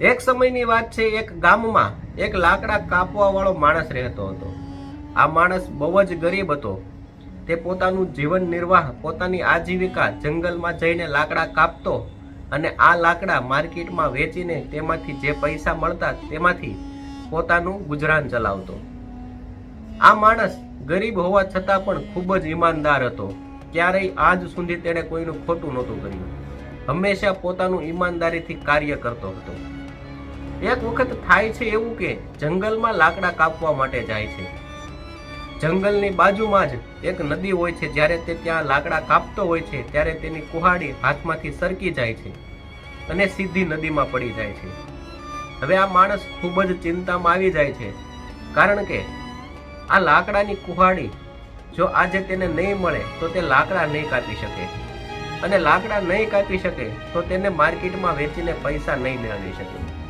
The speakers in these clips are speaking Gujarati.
એક સમયની વાત છે, એક ગામમાં એક લાકડા કાપવા વાળો માણસ રહેતો હતો. આ માણસ બહુ જ ગરીબ હતો. તે પોતાનું જીવન નિર્વાહ, પોતાની આજીવિકા જંગલમાં જઈને લાકડા કાપતો અને આ લાકડા માર્કેટમાં વેચીને તેમાંથી જે પૈસા મળતા તેમાંથી પોતાનું ગુજરાન ચલાવતો. આ માણસ ગરીબ હોવા છતાં પણ ખૂબ જ ઈમાનદાર હતો. ક્યારેય આજ સુધી તેણે કોઈનું ખોટું નહોતું કર્યું. હંમેશા પોતાનું ઈમાનદારીથી કાર્ય કરતો હતો. એક વખત થાય છે એવું કે જંગલમાં લાકડા કાપવા માટે જાય છે. જંગલની બાજુમાં જ એક નદી હોય છે, જ્યારે તે ત્યાં લાકડા કાપતો હોય છે, ત્યારે તેની કુહાડી હાથમાંથી સરકી જાય છે અને સીધી નદીમાં પડી જાય છે. હવે આ માણસ ખૂબ જ ચિંતામાં આવી જાય છે, કારણ કે આ લાકડાની કુહાડી જો આજે તેને નહીં મળે, તો તે લાકડા નહીં કાપી શકે. અને લાકડા નહીં કાપી શકે, તો તેને માર્કેટમાં વેચીને પૈસા નહીં મેળવી શકે.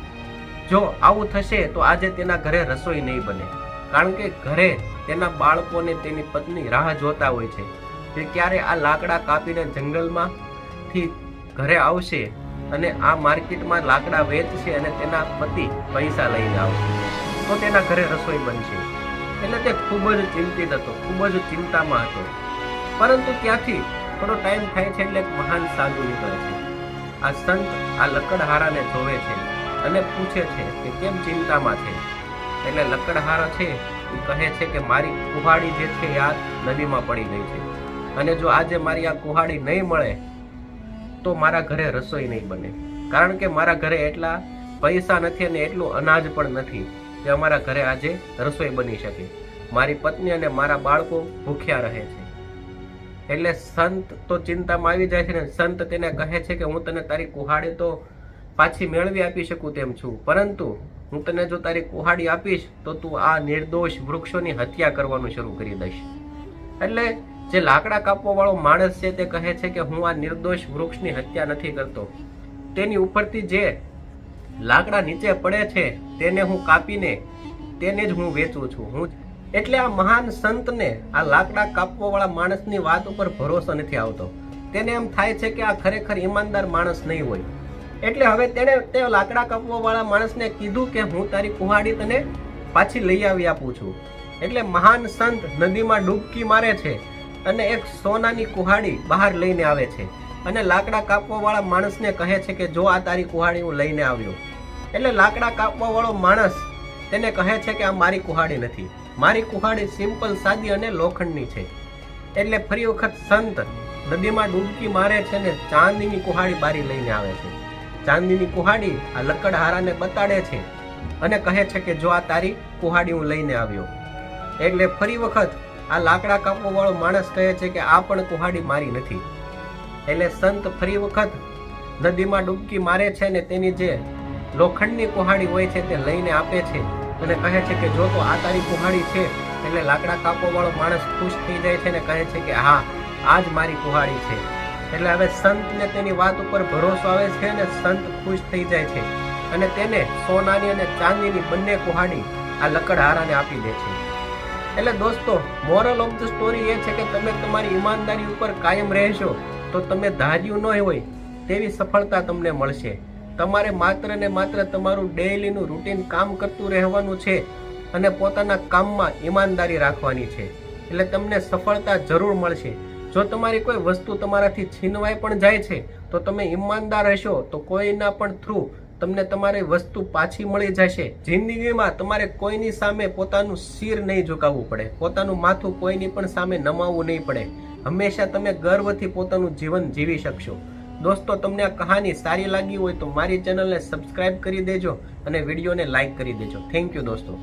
જો આવું થશે તો આજે તેના ઘરે રસોઈ નહીં બને. કારણ કે ઘરે તેના બાળકોને તેની પત્ની રાહ જોતા હોય છે. તે ક્યારે આ લાકડા કાપીને જંગલમાંથી ઘરે આવશે અને આ માર્કેટમાં લાકડા વેચશે અને તેના પતિ પૈસા લઈને આવશે. તો તેના ઘરે રસોઈ બનશે. એટલે તે ખૂબ જ ચિંતિત હતો, ખૂબ જ ચિંતામાં હતો. પરંતુ ત્યાંથી થોડો ટાઈમ થાય છે એટલે એક મહાન સાધુ નીકળે છે. આ સંત આ લકડહારાને જોવે છે. અને પૂછે છે કે કેમ ચિંતામાં છે? એટલે લકડહાર છે એ કહે છે કે મારી કુહાડી જે છે આ નદીમાં પડી ગઈ છે. અને જો આજે મારી આ કુહાડી નહીં મળે, તો મારા ઘરે રસોઈ નહીં બને. કારણ કે મારા ઘરે એટલા પૈસા નથી અને એટલું અનાજ પણ નથી કે અમારા ઘરે આજે રસોઈ બની શકે. મારી પત્ની અને મારા બાળકો ભૂખ્યા રહે છે. એટલે સંત તો ચિંતામાં આવી જાય છે ને સંત તેને કહે છે કે હું તને તારી કુહાડી તો પાછી મેળવી આપી શકું તેમ છું. પરંતુ હું તને જો તારી કુહાડી આપીશ, તો તું આ નિર્દોષ વૃક્ષોની હત્યા કરવાનું શરૂ કરી દઈશ. એટલે જે લાકડા કાપવા વાળો માણસ છે તે કહે છે કે હું આ નિર્દોષ વૃક્ષની હત્યા નથી કરતો. તેની ઉપરથી જે લાકડા નીચે પડે છે, તેને હું કાપીને તેને જ હું વેચું છું. હું એટલે આ મહાન સંતને આ લાકડા કાપવા વાળા માણસની વાત ઉપર ભરોસો નથી આવતો. તેને એમ થાય છે કે આ ખરેખર ઈમાનદાર માણસ નહીં હોય. એટલે હવે તેણે તે લાકડા કાપવાવાળા માણસને કીધું કે હું તારી કુહાડી તને પાછી લઈ આવી આપું છું. એટલે મહાન સંત નદીમાં ડૂબકી મારે છે અને એક સોનાની કુહાડી બહાર લઈને આવે છે. અને લાકડા કાપવાવાળા માણસને કહે છે કે જો આ તારી કુહાડી હું લઈને આવ્યો. એટલે લાકડા કાપવાવાળો માણસ તેને કહે છે કે આ મારી કુહાડી નથી. મારી કુહાડી સિમ્પલ, સાદી અને લોખંડની છે. એટલે ફરી વખત સંત નદીમાં ડૂબકી મારે છે ને ચાંદીની કુહાડી બારી લઈને આવે છે. ચાંદીની કુહાડી આ લકડહારાને બતાડે છે અને કહે છે કે જો આ તારી કુહાડી હું લઈને આવ્યો. એટલે ફરી વખત આ લાકડા કાપવા વાળો માણસ કહે છે કે આ પણ કુહાડી મારી નથી. એટલે સંત ફરી વખત નદીમાં ડૂબકી મારે છે ને તેની જે લોખંડની કુહાડી હોય છે તે લઈને આપે છે અને કહે છે કે જો તો આ તારી કુહાડી છે. એટલે લાકડા કાપવા વાળો માણસ ખુશ થઈ જાય છે ને કહે છે કે હા, આ જ મારી કુહાડી છે. એટલે હવે સંતને તેની વાત ઉપર ભરોસો આવે છે અને સંત ખુશ થઈ જાય છે અને તેને સોનાની અને ચાંદીની બંને કુહાડી આ લકડહારાને આપી દે છે. એટલે દોસ્તો મોરલ ઓફ ધ સ્ટોરી એ છે કે તમે તમારી ઈમાનદારી ઉપર કાયમ રહેશો તો તમે ધાર્યું ન હોય તેવી સફળતા તમને મળશે. તમારે માત્ર ને માત્ર તમારું ડેઇલીનું રૂટીન કામ કરતું રહેવાનું છે અને પોતાના કામમાં ઈમાનદારી રાખવાની છે. એટલે તમને સફળતા જરૂર મળશે. જો તમારી કોઈ વસ્તુ તમારાથી છીનવાઈ પણ જાય છે, તો તમે ઈમાનદાર હશો, તો કોઈના પણ થ્રુ તમને તમારી વસ્તુ પાછી મળી જશે. જિંદગીમાં તમારે કોઈની સામે પોતાનું શિર નહીં ઝુકાવવું પડે. પોતાનું માથું કોઈની પણ સામે નમાવવું નહીં પડે. હંમેશા તમે ગર્વથી પોતાનું જીવન જીવી શકશો. દોસ્તો, તમને આ કહાની સારી લાગી હોય તો મારી ચેનલને સબસ્ક્રાઇબ કરી દેજો અને વિડીયોને લાઇક કરી દેજો. થેન્ક યુ દોસ્તો.